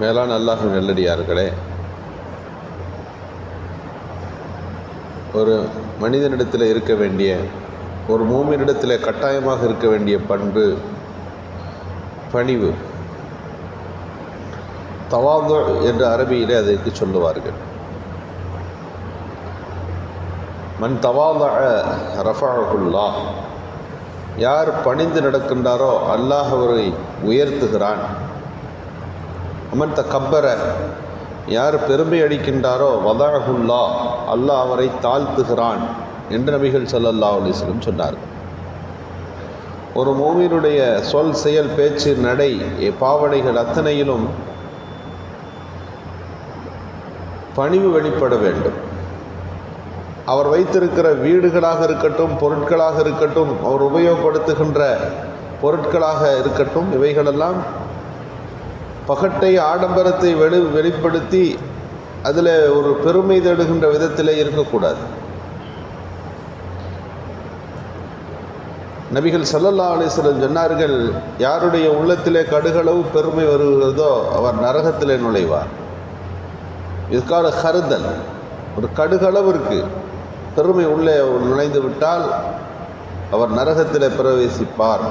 மேலான அல்லாஹ் நல்லடியார்களே. ஒரு மனிதனிடத்தில் இருக்க வேண்டிய ஒரு மூமினிடத்தில் கட்டாயமாக இருக்க வேண்டிய பண்பு பணிவு தவாது என்று அரபியில் அதற்கு சொல்லுவார்கள். மண் தவாத ரஃபாகுல்லா யார் பணிந்து நடக்கின்றாரோ அல்லாஹ் அவரை உயர்த்துகிறான். அமன் கப்பர யார் பெருமை அடிக்கின்றாரோ வதாகுல்லா அல்லாஹ் அவரை தாழ்த்துகிறான் என்று நபிகள் சொல்லல்லா அலிஸ்லம் சொன்னார் ஒரு மூவினுடைய சொல் செயல் பேச்சு நடை பாவனைகள் அத்தனையிலும் பணிவு வெளிப்பட வேண்டும். அவர் வைத்திருக்கிற வீடுகளாக இருக்கட்டும் பொருட்களாக இருக்கட்டும் அவர் உபயோகப்படுத்துகின்ற பொருட்களாக இருக்கட்டும் இவைகளெல்லாம் பகட்டை ஆடம்பரத்தை வெளி வெளிப்படுத்தி அதில் ஒரு பெருமை தேடுகின்ற விதத்தில் இருக்கக்கூடாது. நபிகள் சல்லல்லா அலிஸ்லம் சொன்னார்கள் யாருடைய உள்ளத்திலே கடுகளவு பெருமை வருகிறதோ அவர் நரகத்திலே நுழைவார். இதுக்கான கருதல். ஒரு கடுகளவு இருக்குது பெருமை உள்ளே நுழைந்து விட்டால் அவர் நரகத்தில் பிரவேசிப்பார்.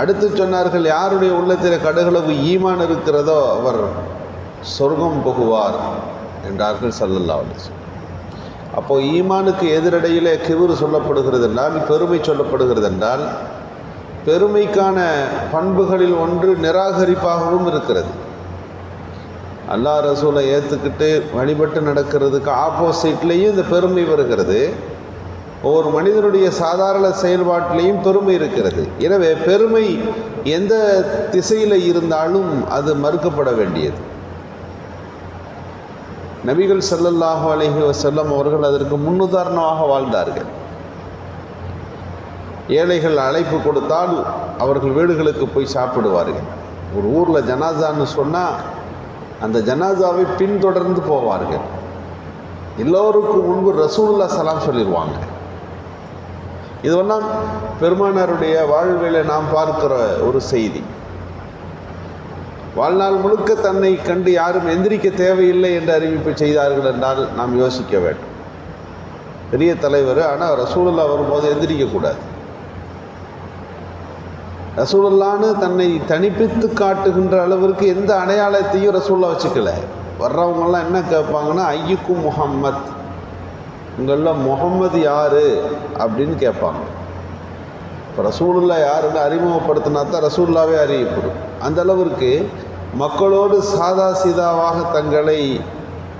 அடுத்து சொன்னார்கள் யாருடைய உள்ளத்தில் கடுகளவு ஈமான் இருக்கிறதோ அவர் சொர்க்கம் புகுவார் என்றார்கள் சல்லல்லா அலிஸ் அப்போது ஈமானுக்கு எதிரடையிலே கிவுறு சொல்லப்படுகிறது என்றால் பெருமை சொல்லப்படுகிறது என்றால் பெருமைக்கான பண்புகளில் ஒன்று நிராகரிப்பாகவும் இருக்கிறது. அல்லா ரசூலை ஏற்றுக்கிட்டு வழிபட்டு நடக்கிறதுக்கு ஆப்போசிட்லேயும் இந்த பெருமை வருகிறது. ஒவ்வொரு மனிதனுடைய சாதாரண செயல்பாட்டிலையும் பெருமை இருக்கிறது. எனவே பெருமை எந்த திசையில் இருந்தாலும் அது மறுக்கப்பட வேண்டியது. நபிகள் ஸல்லல்லாஹு அலைஹி வஸல்லம் அவர்கள் அதற்கு முன்னுதாரணமாக வாழ்ந்தார்கள். ஏழைகள் அழைப்பு கொடுத்தால் அவர்கள் வீடுகளுக்கு போய் சாப்பிடுவார்கள். ஒரு ஊரில் ஜனாசான்னு சொன்னால் அந்த ஜனாசாவை பின்தொடர்ந்து போவார்கள். எல்லோருக்கும் முன்பு ரசூல்லா சலாம் சொல்லிடுவாங்க இதுவெல்லாம் பெருமானாருடைய வாழ்வில் நாம் பார்க்கிற ஒரு செய்தி. வாழ்நாள் முழுக்க தன்னை கண்டு யாரும் எந்திரிக்க தேவையில்லை என்று அறிவிப்பு செய்தார்கள் என்றால் நாம் யோசிக்க வேண்டும். பெரிய தலைவர் ஆனால் ரசூலுல்லா வரும்போது எந்திரிக்கக்கூடாது ரசூலுல்லான்னு தன்னை தனிப்பித்து காட்டுகின்ற அளவிற்கு எந்த அடையாளத்தையும் ரசூல்லா வச்சுக்கல. வர்றவங்கெல்லாம் என்ன கேட்பாங்கன்னா ஐயுக்கும் முகம்மத் உங்களில் முகம்மது யார் அப்படின்னு கேட்பாங்க. இப்போ ரசூலுல்லா யாருன்னு அறிமுகப்படுத்தினா தான் ரசூல்லாவே அறியப்படும். அந்த அளவிற்கு மக்களோடு சாதா சீதாவாக தங்களை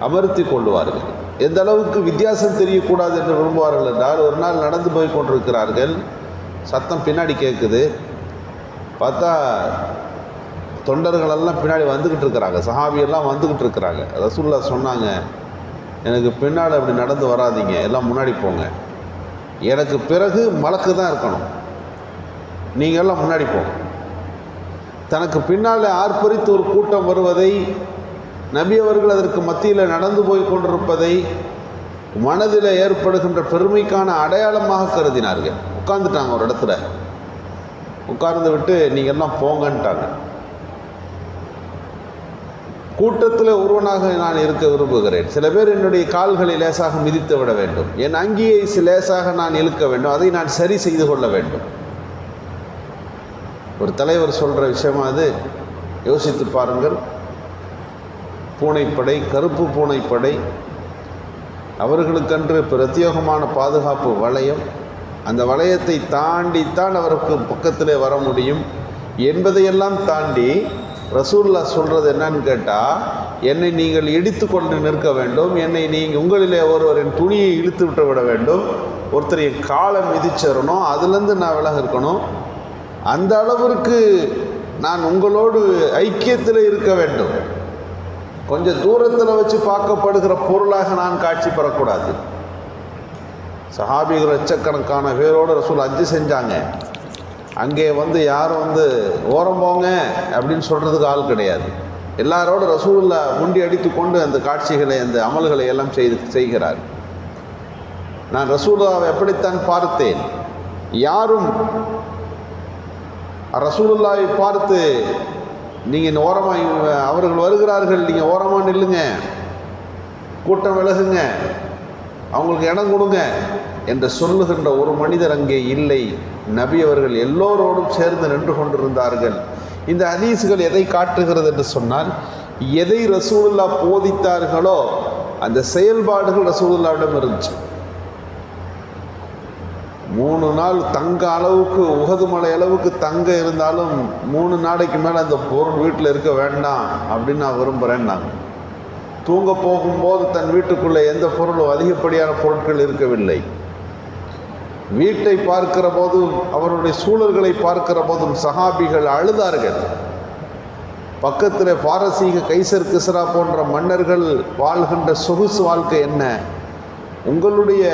அமர்த்தி கொள்வார்கள் எந்த அளவுக்கு வித்தியாசம் தெரியக்கூடாது என்று விரும்புவார்கள் என்றால் ஒரு நாள் நடந்து போய் கொண்டிருக்கிறார்கள். சத்தம் பின்னாடி கேட்குது பார்த்தா தொண்டர்களெல்லாம் பின்னாடி வந்துக்கிட்டு இருக்கிறாங்க. சஹாபியெல்லாம் வந்துக்கிட்டு இருக்கிறாங்க. ரசூல்லா சொன்னாங்க எனக்கு பின்னால் அப்படி நடந்து வராதீங்க. எல்லாம் முன்னாடி போங்க. எனக்கு பிறகு மலக்கு தான் இருக்கணும். நீங்கள் எல்லாம் முன்னாடி போங்க. தனக்கு பின்னால் ஆர்ப்பரித்து ஒரு கூட்டம் வருவதை நபி அவர்கள் அதற்கு மத்தியில் நடந்து போய் கொண்டிருப்பதை மனதில் ஏற்படுகின்ற பெருமைக்கான அடையாளமாக கருதினார்கள். உட்காந்துட்டாங்க ஒரு இடத்துல. உட்கார்ந்து விட்டு நீங்கள் எல்லாம் போங்கன்ட்டாங்க. கூட்டத்தில் ஒருவனாக நான் இருக்க விரும்புகிறேன். சில பேர் என்னுடைய கால்களை லேசாக மிதித்து விட வேண்டும். என் அங்கியை லேசாக நான் இழுக்க வேண்டும். அதை நான் சரி செய்து கொள்ள வேண்டும். ஒரு தலைவர் சொல்கிற விஷயமா அது? யோசித்து பாருங்கள். பூனைப்படை கருப்பு பூனைப்படை அவர்களுக்கென்று பிரத்யேகமான பாதுகாப்பு வளையம். அந்த வளையத்தை தாண்டித்தான் அவருக்கு பக்கத்திலே வர முடியும். என்பதையெல்லாம் தாண்டி ரசூல்லா சொல்கிறது என்னன்னு கேட்டால் என்னை நீங்கள் இடித்து கொண்டு நிற்க வேண்டும் என்னை நீங்கள் உங்களிலே ஒருவரின் துணியை இழுத்து விட்டு விட வேண்டும் ஒருத்தர் என் காலை மிதிச்சிடணும் அதுலேருந்து நான் விலக இருக்கணும் அந்த அளவிற்கு நான் உங்களோடு ஐக்கியத்தில் இருக்க வேண்டும். கொஞ்சம் தூரத்தில் வச்சு பார்க்கப்படுகிற பொருளாக நான் காட்சி பெறக்கூடாது. சஹாபிகள் லட்சக்கணக்கான பேரோடு ரசூல் அஞ்சு செஞ்சாங்க. அங்கே வந்து யாரும் வந்து ஓரம் போங்க அப்படின்னு சொல்கிறதுக்கு ஆள் கிடையாது. எல்லாரோட ரசூலில் முண்டி அடித்து கொண்டு அந்த காட்சிகளை அந்த அமல்களை எல்லாம் செய்து செய்கிறார். நான் ரசூலுல்லாவை எப்படித்தான் பார்த்தேன்? யாரும் ரசூலுல்லாவை பார்த்து நீங்கள் ஓரமாக அவர்கள் வருகிறார்கள் நீங்கள் ஓரமாக நில்லுங்க. கூட்டம் விலகுங்க. அவங்களுக்கு இடம் கொடுங்க. என்று சொல்லுகின்ற ஒரு மனிதர் அங்கே இல்லை. நபி அவர்கள் எல்லோரோடும் சேர்ந்து நின்று கொண்டிருந்தார்கள். இந்த ஹதீஸுகள் எதை காட்டுகிறது என்று சொன்னால் எதை ரசூலுல்லா போதித்தார்களோ அந்த செயல்பாடுகள் ரசூலுல்லாவிடம் இருந்துச்சு. மூணு நாள் தங்க அளவுக்கு உகது மலை அளவுக்கு தங்க இருந்தாலும் மூணு நாளைக்கு மேலே அந்த பொருள் வீட்டில் இருக்க வேண்டாம் அப்படின்னு நான் விரும்புகிறேன்னாங்க தூங்க போகும்போது தன் வீட்டுக்குள்ளே எந்த பொருளும் அதிகப்படியான பொருட்கள் இருக்கவில்லை. வீட்டை பார்க்கிற போதும் அவருடைய சூழல்களை பார்க்கிற போதும் சஹாபிகள் அழுதார்கள். பக்கத்தில் பாரசீக கைசர் கிஸ்ரா போன்ற மன்னர்கள் வாழ்கின்ற சொகுசு வாழ்க்கை என்ன? உங்களுடைய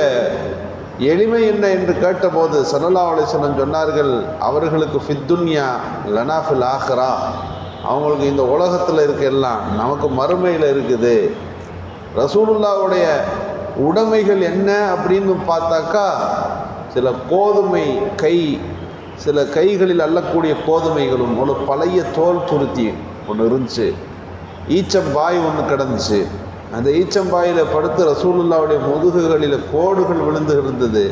எளிமை என்ன என்று கேட்டபோது சல்லல்லா அலிசனம் சொன்னார்கள் அவர்களுக்கு ஃபித்துன்யா லனாஃபில் ஆஹ்ரா அவங்களுக்கு இந்த உலகத்தில் இருக்க எல்லாம் நமக்கு மறுமையில் இருக்குது. ரசூலுல்லாவுடைய உடைமைகள் என்ன அப்படின்னு பார்த்தாக்கா சில கோதுமை கை சில கைகளில் அள்ளக்கூடிய கோதுமைகளும் ஒரு பழைய தோல் துருத்தி ஒன்று இருந்துச்சு. ஈச்சம்பாய் ஒன்று கிடந்துச்சு. அந்த ஈச்சம்பாயில் படுத்து ரசூலுல்லாவுடைய முதுகுகளில் கோடுகள் விழுந்து இருந்தது.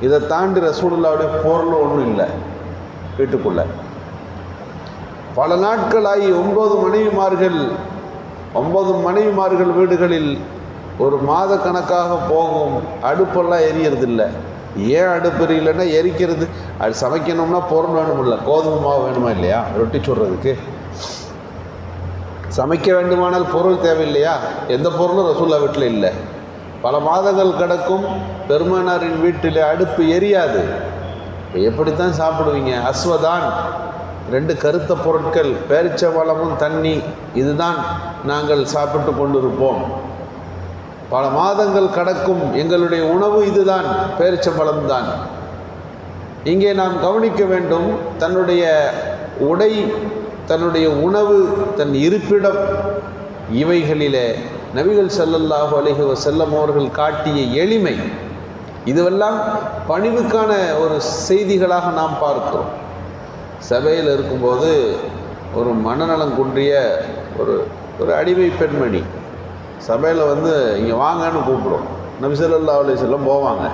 இதை தாண்டி ரசூலுல்லாவுடைய பொருள் ஒன்றும் இல்லை. வீட்டுக்குள்ளே. பல நாட்களாகி ஒன்பது மனைவிமார்கள் ஒன்பது மனைவிமார்கள் வீடுகளில் ஒரு மாத கணக்காக போகும் அடுப்பெல்லாம் எரியறதில்லை. ஏன் அடுப்பு எரியலைன்னா எரிக்கிறது. அது சமைக்கணும்னா பொருள் வேணுமில்ல. கோதுமை மாவு வேணுமா இல்லையா? ரொட்டி சுடுறதுக்கு. சமைக்க வேண்டுமானால் பொருள் தேவையில்லையா? எந்த பொருளும் ரசூல்லா வீட்டில் இல்லை. பல மாதங்கள் கிடக்கும் பெருமானாரின் வீட்டில் அடுப்பு எரியாது. எப்படித்தான் சாப்பிடுவீங்க? அஸ்வதான். ரெண்டு கருத்த பொருட்கள் பேரிச்ச வளமும் தண்ணி இதுதான் நாங்கள் சாப்பிட்டு கொண்டிருப்போம். பல மாதங்கள் கடக்கும் எங்களுடைய உணவு இதுதான் பேரிச்சம்பழம் தான். இங்கே நாம் கவனிக்க வேண்டும் தன்னுடைய உடை தன்னுடைய உணவு தன் இருப்பிடம் இவைகளிலே நபிகள் செல்லல்லாஹு அலைஹி வஸல்லம் அவர்கள் காட்டிய எளிமை. இதுவெல்லாம் பணிவுக்கான ஒரு செய்திகளாக நாம் பார்க்கிறோம். சபையில் இருக்கும்போது ஒரு மனநலம் குன்றிய ஒரு ஒரு அடிமை பெண்மணி சபையில் வந்து இங்கே வாங்கன்னு கூப்பிடும். நபிசல்லா ஸல்லல்லாஹு போவாங்க.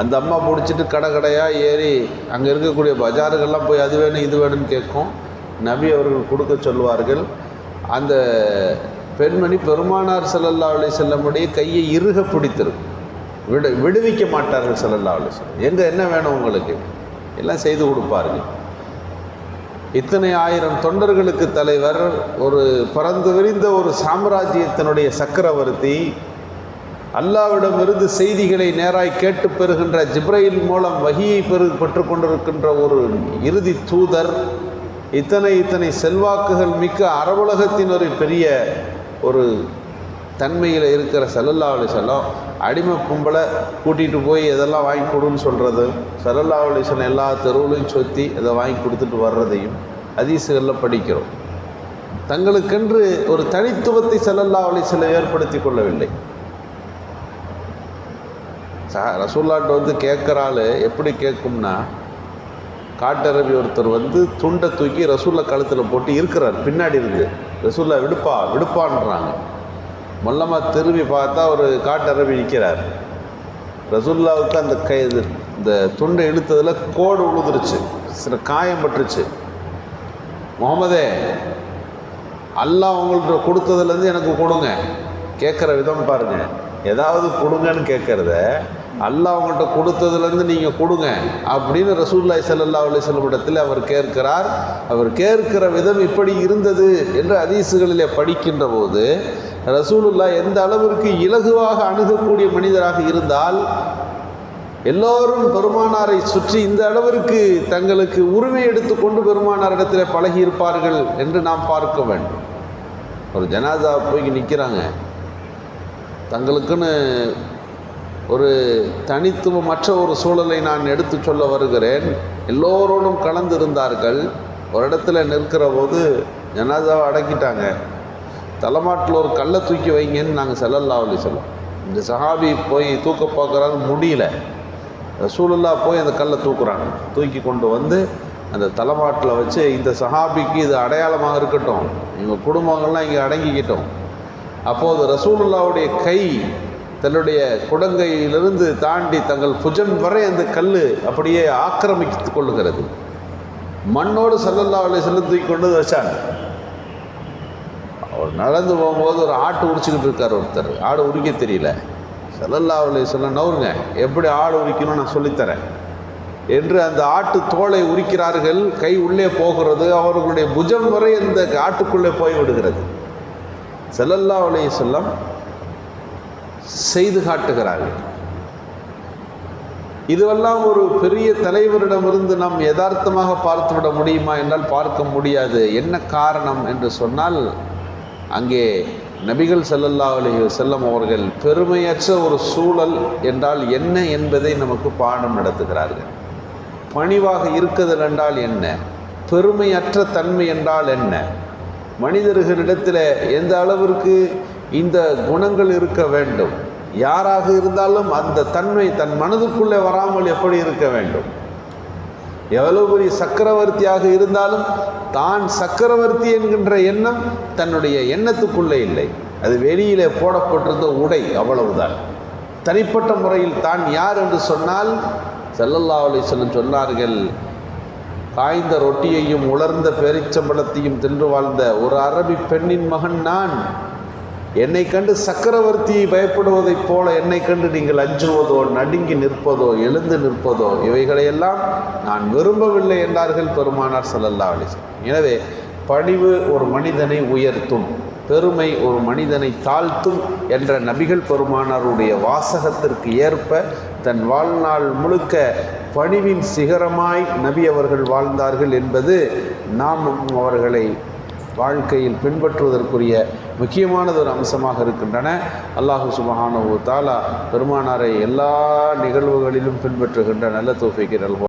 அந்த அம்மா பிடிச்சிட்டு கடை கடையாக ஏறி அங்கே இருக்கக்கூடிய பஜாருகள்லாம் போய் அது வேணும் இது வேணும்னு கேட்கும். நபி அவர்கள் கொடுக்க சொல்லுவார்கள். அந்த பெண்மணி பெருமானார் செல்லல்லா அலி செல்லமுடைய கையை இறுக பிடித்திருக்கும். விடு விடுவிக்க மாட்டார்கள் செல்லல்லா அலைஹி எங்கே என்ன வேணும் உங்களுக்கு? எல்லாம் செய்து கொடுப்பார்கள். இத்தனை ஆயிரம் தொண்டர்களுக்கு தலைவர் ஒரு பறந்து விரிந்த ஒரு சாம்ராஜ்யத்தினுடைய சக்கரவர்த்தி அல்லாவிடமிருந்து செய்திகளை நேராய் கேட்டு பெறுகின்ற ஜிப்ரையில் மூலம் வகியை பெறு பெற்று கொண்டிருக்கின்ற ஒரு இறுதி தூதர் இத்தனை இத்தனை செல்வாக்குகள் மிக்க அரபுலகத்தின் ஒரு பெரிய ஒரு தன்மையில் இருக்கிற சல்லல்லா அலிசல்லாம் அடிமை கும்பலை கூட்டிகிட்டு போய் எதெல்லாம் வாங்கி கொடுன்னு சொல்கிறது சல்லல்லா அலிசன் எல்லா தெருவுலையும் சொத்தி அதை வாங்கி கொடுத்துட்டு வர்றதையும் அதிசுகளில் படிக்கிறோம். தங்களுக்கென்று ஒரு தனித்துவத்தை சல்லல்லா அலிசல்லம் ஏற்படுத்தி கொள்ளவில்லை. ச ரசூல்லாட்ட வந்து கேட்குறாள் எப்படி கேட்கும்னா காட்டரபி ஒருத்தர் வந்து துண்டை தூக்கி ரசூல்லா கழுத்தில் போட்டு இருக்கிறார். பின்னாடி இருந்து ரசூல்லா விடுப்பா விடுப்பான்றாங்க. மொல்லமா திரும்பி பார்த்தா ஒரு காட்டரபி நிற்கிறார் ரசுல்லாவுக்கு அந்த கை இது இந்த துண்டை இழுத்ததில் கோடு உழுதுருச்சு. சில காயம் பட்டுருச்சு. முகமதே அல்லாஹ் உங்கள்கிட்ட கொடுத்ததுலேருந்து எனக்கு கொடுங்க. கேட்குற விதம் பாருங்கள் ஏதாவது கொடுங்கன்னு கேட்குறத அல்லாஹ் உங்கள்கிட்ட கொடுத்ததுலேருந்து நீங்கள் கொடுங்க அப்படின்னு ரசூல்லாய் சல்லா அலி வஸல்லம் அவர் கேட்கிறார். அவர் கேட்கிற விதம் இப்படி இருந்தது என்று அதீசுகளிலே படிக்கின்ற போது ரசூலுல்லா எந்த அளவிற்கு இலகுவாக அணுகக்கூடிய மனிதராக இருந்தால் எல்லோரும் பெருமானாரை சுற்றி இந்த அளவிற்கு தங்களுக்கு உரிமை எடுத்துக்கொண்டு பெருமானாரிடத்தில் பழகி இருப்பார்கள் என்று நாம் பார்க்க வேண்டும். ஒரு ஜனாதா போய் நிற்கிறாங்க தங்களுக்குன்னு ஒரு தனித்துவமற்ற ஒரு சூழலை நான் எடுத்து சொல்ல வருகிறேன். எல்லோரோடும் கலந்து இருந்தார்கள் ஒரு இடத்துல நிற்கிற போது ஜனாதாவை அடக்கிட்டாங்க. தலைமாட்டில் ஒரு கல்லை தூக்கி வைங்கன்னு நாங்கள் செல்லல்லா அலி சொல்லுவோம் இந்த சஹாபி போய் தூக்க பார்க்குறாரு முடியல. ரசூலுல்லா போய் அந்த கல்லை தூக்குறாங்க. தூக்கி கொண்டு வந்து அந்த தலைமாட்டில் வச்சு இந்த சஹாபிக்கு இது அடையாளமாக இருக்கட்டும். எங்கள் குடும்பங்கள்லாம் இங்கே அடங்கிக்கிட்டோம். அப்போது ரசூலுல்லாவுடைய கை தன்னுடைய குடங்கையிலிருந்து தாண்டி தங்கள் புஜன் வரை அந்த கல் அப்படியே ஆக்கிரமித்து கொள்ளுகிறது. மண்ணோடு சல்லல்லா அலைஹி வஸல்லம் தூக்கி கொண்டு வந்து வச்சாங்க. நடந்து போகும்போது ஒரு ஆட்டு உரிச்சுக்கிட்டு இருக்கார் ஒருத்தர். ஆடு உரிக்க தெரியல. சல்லல்லா அலைஹி சொல்ல நவருங்க எப்படி ஆடு உரிக்கணும்னு நான் சொல்லித்தரேன். என்று அந்த ஆட்டு தோலை உரிக்கிறார்கள் கை உள்ளே போகிறது அவர்களுடைய புஜம் வரை இந்த ஆட்டுக்குள்ளே போய் விடுகிறது. செல்லல்லா அலைஹி வஸல்லம் செய்து காட்டுகிறார்கள். இதுவெல்லாம் ஒரு பெரிய தலைவரிடமிருந்து நாம் யதார்த்தமாக பார்த்துவிட முடியுமா? என்றால் பார்க்க முடியாது. என்ன காரணம்? என்று சொன்னால் அங்கே நபிகள் செல்லல்லா அலைஹி செல்லம் அவர்கள் பெருமையற்ற ஒரு சூழல் என்றால் என்ன என்பதை நமக்கு பாடம் நடத்துகிறார்கள். பணிவாக இருக்குதல் என்றால் என்ன? பெருமையற்ற தன்மை என்றால் என்ன? மனிதர்களிடத்தில் எந்த அளவிற்கு இந்த குணங்கள் இருக்க வேண்டும்? யாராக இருந்தாலும் அந்த தன்மை தன் மனதுக்குள்ளே வராமல் எப்படி இருக்க வேண்டும்? எவ்வளவு பெரிய சக்கரவர்த்தியாக இருந்தாலும் தான் சக்கரவர்த்தி என்கின்ற எண்ணம் தன்னுடைய எண்ணத்துக்குள்ளே இல்லை. அது வெளியிலே போடப்பட்டிருந்த உடை அவ்வளவுதான். தனிப்பட்ட முறையில் தான் யார் என்று சொன்னால் செல்லல்லா அலி வஸல்லம் சொன்னார்கள் காய்ந்த ரொட்டியையும் உலர்ந்த பேரிச்சம்பழத்தையும் தின்று வாழ்ந்த ஒரு அரபி பெண்ணின் மகன் நான். என்னை கண்டு சக்கரவர்த்தியை பயப்படுவதைப் போல என்னை கண்டு நீங்கள் அஞ்சுவதோ நடுங்கி நிற்பதோ எழுந்து நிற்பதோ இவைகளையெல்லாம் நான் விரும்பவில்லை என்றார்கள் பெருமானார் ஸல்லல்லாஹு அலிசன் எனவே பணிவு ஒரு மனிதனை உயர்த்தும் பெருமை ஒரு மனிதனை தாழ்த்தும் என்ற நபிகள் பெருமானாருடைய வாசகத்திற்கு ஏற்ப தன் வாழ்நாள் முழுக்க பணிவின் சிகரமாய் நபி அவர்கள் வாழ்ந்தார்கள் என்பது நாம் அவர்களை வாழ்க்கையில் பின்பற்றுவதற்குரிய முக்கியமானது ஒரு அம்சமாக இருக்கின்றன. அல்லாஹு சுபஹானு தாலா பெருமானாரை எல்லா நிகழ்வுகளிலும் பின்பற்றுகின்ற நல்ல தோஃபிக்கு நல்கோ